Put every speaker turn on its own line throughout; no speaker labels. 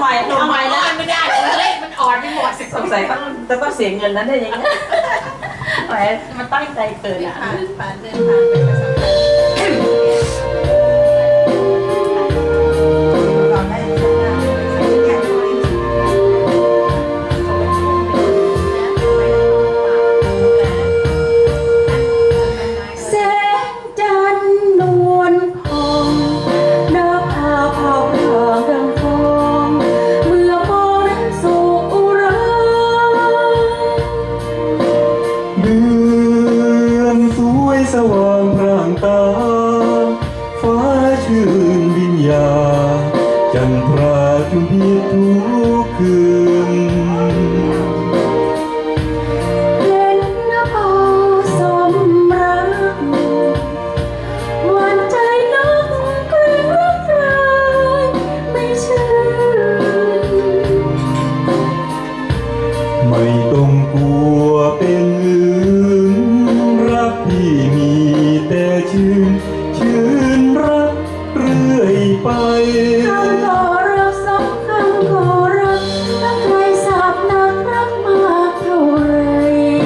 ใหม่เอาใหม่แล้ว
ไม่ได้เลยมันอ่อนไปหมด
สงสัยต้องจะต้องเสียเงินนั้นได้ยังไงแหมมันตั้งใจเกินอะ
ผ่านผ่านเดินทางไปกับสัมพันธ์
เรา สว่า
ง
พร่างตา ชื่นรัก
เรื่
อยไป
คำก็รักสองคำก็รักรักใครสาบนักรักมากเท่าไร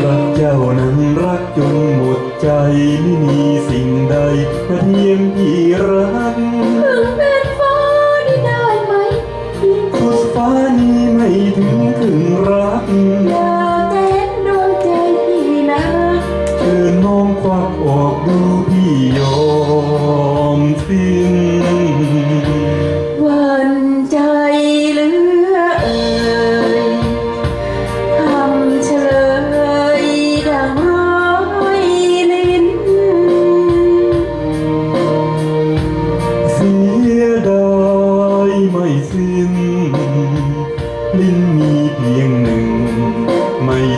รักเจ้านั้นรักจนหมดใจไม่มีสิ่งใดมาเทียมพี่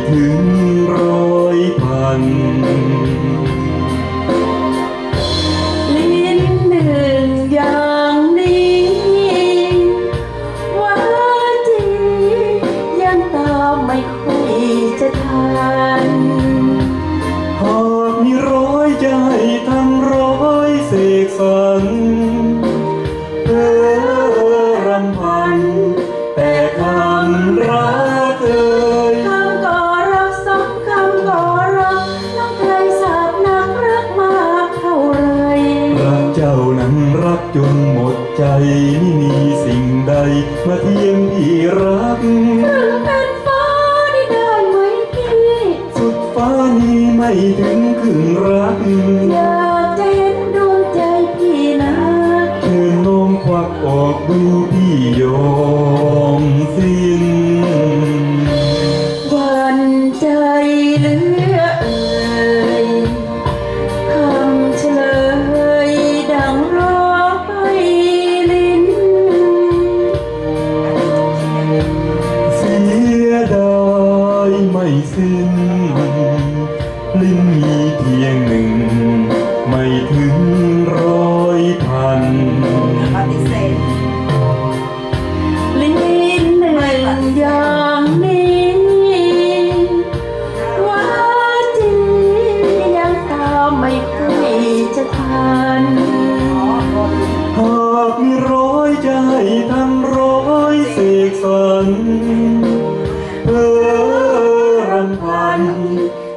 ถึง
ร้
อยพัน ลิ้น
หนึ่งอย่า
งนี้ว่าจียังตามไม่ค่อยจะทัน
หากมีร้อยใจทั้งร้อยเสกสรร กจนหมดใจไม่มีสิ่งใด มาเทียมพี่รัก
ถึงเป็นฟ้าได้ได้ไหมพี่
สุดฟ้านี้ไม่ถึงครึ่งรัก
อยากจะเห็นดวงใจพี่นะ
เชิญน้องควักออกดูพี่ยอมสิ้น ไม่สิ้น ลิ้นมีเพียงหนึ่ง ไม่ถึงร้อยพัน
ปฏิเสธ
ลิ้นหนึ่งอย่างนี้ว่าจริงยังตามไม่ค่อยจะทัน
หากมีร้อยใจทั้งร้อยเสกสรร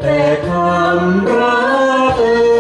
แต่ความรักเอ่ย